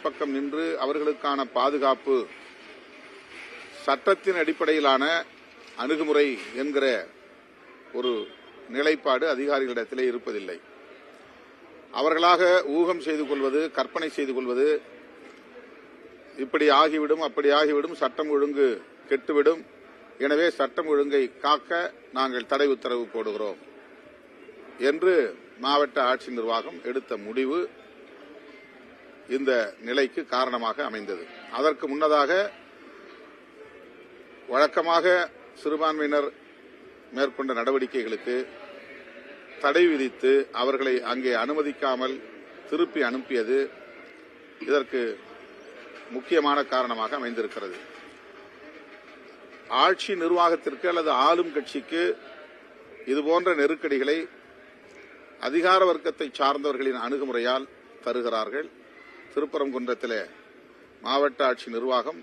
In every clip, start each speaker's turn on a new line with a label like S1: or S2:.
S1: பக்கம் நின்று அவர்களுக்கான பாதுகாப்பு சட்டத்தின் அடிப்படையிலான அணுகுமுறை என்கிற ஒரு நிலைப்பாடு அதிகாரிகளிடத்திலே இருப்பதில்லை. அவர்களாக ஊகம் செய்து கொள்வது கற்பனை செய்து கொள்வது இப்படி ஆகிவிடும் அப்படி ஆகிவிடும் சட்டம் ஒழுங்கு கெட்டுவிடும். எனவே சட்டம் ஒழுங்கை காக்க நாங்கள் தடை உத்தரவு போடுகிறோம் என்று மாவட்ட ஆட்சி நிர்வாகம் எடுத்த முடிவு. இந்த நிலைக்கு காரணமாக அமைந்தது. அதற்கு முன்னதாக வழக்கமாக சிறுபான்மையினர் மேற்கொண்ட நடவடிக்கைகளுக்கு தடை விதித்து அவர்களை அங்கே அனுமதிக்காமல் திருப்பி அனுப்பியது இதற்கு முக்கியமான காரணமாக அமைந்திருக்கிறது. ஆட்சி நிர்வாகத்திற்கு அல்லது ஆளும் கட்சிக்கு இதுபோன்ற நெருக்கடிகளை அதிகார வர்க்கத்தை சார்ந்தவர்களின் அணுகுமுறையால் தருகிறார்கள். திருப்பரங்குன்றத்திலே மாவட்ட ஆட்சி நிர்வாகம்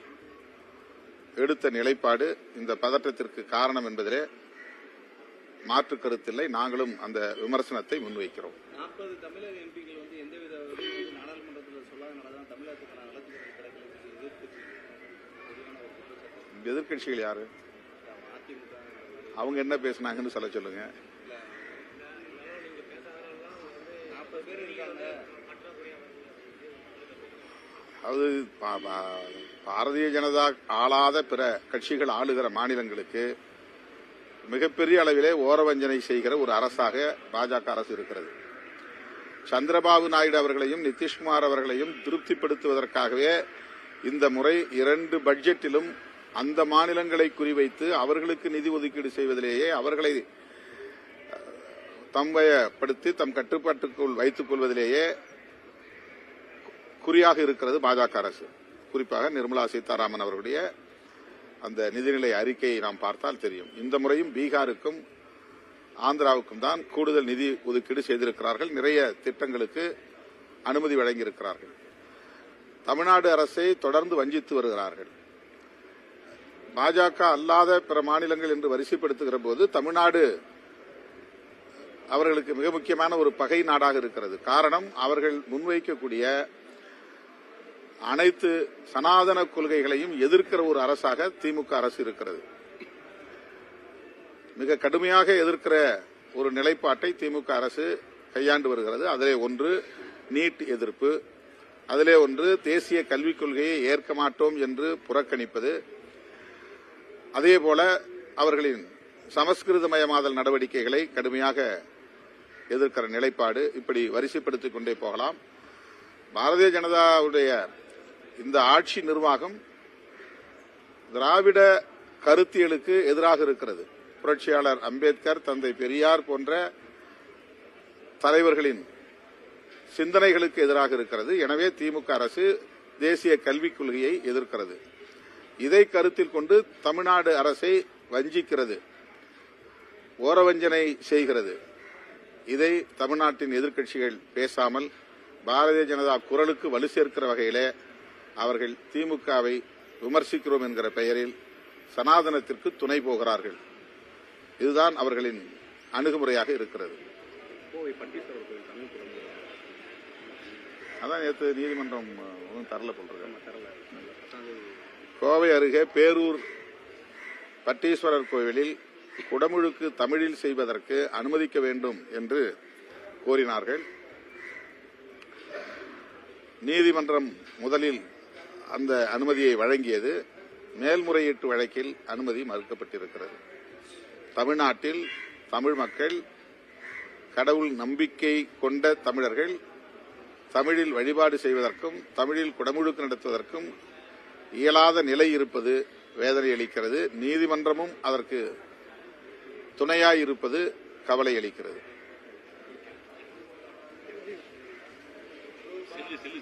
S1: எடுத்த நிலைப்பாடு இந்த பதற்றத்திற்கு காரணம் என்பதிலே மாற்று கருத்தில்லை நாங்களும் அந்த விமர்சனத்தை முன்வைக்கிறோம் எதிர்க்கட்சிகள் யாரு அவங்க என்ன பேசுனாங்கன்னு சொல்ல சொல்லுங்க
S2: பேர் இருக்காங்க
S1: அது பாரதிய ஜனதா ஆளாத பிற கட்சிகள் ஆளுகிற மாநிலங்களுக்கு மிகப்பெரிய அளவிலே ஓரவஞ்சனை செய்கிற ஒரு அரசாக பாஜக அரசு இருக்கிறது. சந்திரபாபு நாயுடு அவர்களையும் நிதிஷ்குமார் அவர்களையும் திருப்திப்படுத்துவதற்காகவே இந்த முறை இரண்டு பட்ஜெட்டிலும் அந்த மாநிலங்களை குறிவைத்து அவர்களுக்கு நிதி ஒதுக்கீடு செய்வதிலேயே அவர்களை அஹ், தம்பயப்படுத்தி தம் கட்டுப்பாட்டுக்குள் வைத்துக் கொள்வதிலேயே குறியாக இருக்கிறது பாஜக அரசு. குறிப்பாக நிர்மலா சீதாராமன் அவர்களுடைய அந்த நிதிநிலை அறிக்கையை நாம் பார்த்தால் தெரியும். இந்த முறையும் பீகாருக்கும் ஆந்திராவுக்கும் தான் கூடுதல் நிதி ஒதுக்கீடு செய்திருக்கிறார்கள். நிறைய திட்டங்களுக்கு அனுமதி வழங்கியிருக்கிறார்கள். தமிழ்நாடு அரசை தொடர்ந்து வஞ்சித்து வருகிறார்கள். பாஜக அல்லாத பிற மாநிலங்கள் என்று வரிசைப்படுத்துகிற போது தமிழ்நாடு அவர்களுக்கு மிக முக்கியமான ஒரு பகை நாடாக இருக்கிறது. காரணம் அவர்கள் முன்வைக்கக்கூடிய அனைத்து சனாதன கொள்கைகளையும் எதிர்க்கிற ஒரு அரசாக திமுக அரசு இருக்கிறது. மிக கடுமையாக எதிர்க்கிற ஒரு நிலைப்பாட்டை திமுக அரசு கையாண்டு வருகிறது. அதிலே ஒன்று நீட் எதிர்ப்பு. அதிலே ஒன்று தேசிய கல்விக் கொள்கையை ஏற்க மாட்டோம் என்று புறக்கணிப்பது. அதேபோல அவர்களின் சமஸ்கிருதமயமாதல் நடவடிக்கைகளை கடுமையாக எதிர்க்கிற நிலைப்பாடு இப்படி வரிசைப்படுத்திக் கொண்டே போகலாம். பாரதிய ஜனதாவுடைய இந்த ஆட்சி நிர்வாகம் திராவிட கருத்தியலுக்கு எதிராக இருக்கிறது. புரட்சியாளர் அம்பேத்கர் தந்தை பெரியார் போன்ற தலைவர்களின் சிந்தனைகளுக்கு எதிராக இருக்கிறது. எனவே திமுக அரசு தேசிய கல்விக் கொள்கையை எதிர்க்கிறது. இதை கருத்தில் கொண்டு தமிழ்நாடு அரசை வஞ்சிக்கிறது. ஓரவஞ்சனை செய்கிறது. இதை தமிழ்நாட்டின் எதிர்க்கட்சிகள் பேசாமல் பாரதிய ஜனதா குரலுக்கு வலு சேர்க்கிற வகையிலே அவர்கள் திமுகவை விமர்சிக்கிறோம் என்கிற பெயரில் சனாதனத்திற்கு துணை போகிறார்கள். இதுதான் அவர்களின் அணுகுமுறையாக இருக்கிறது. அதான் நேற்று நீதிமன்றம் ஒன்றும் தரல போட்டிருக்காங்க. கோவை அருகே பேரூர் பட்டீஸ்வரர் கோவிலில் குடமுழுக்கு தமிழில் செய்வதற்கு அனுமதிக்க வேண்டும் என்று கோரினார்கள். நீதிமன்றம் முதலில் அந்த அனுமதியை வழங்கியது மேல்முறையீட்டு வழக்கில் அனுமதி மறுக்கப்பட்டிருக்கிறது. தமிழ்நாட்டில் தமிழ் மக்கள் கடவுள் நம்பிக்கை கொண்ட தமிழர்கள் தமிழில் வழிபாடு செய்வதற்கும் தமிழில் குடமுழுக்கு நடத்துவதற்கும் இயலாத நிலை இருப்பது வேதனை அளிக்கிறது. நீதிமன்றமும் அதற்கு துணையாயிருப்பது கவலை அளிக்கிறது. Sí, sí, sí.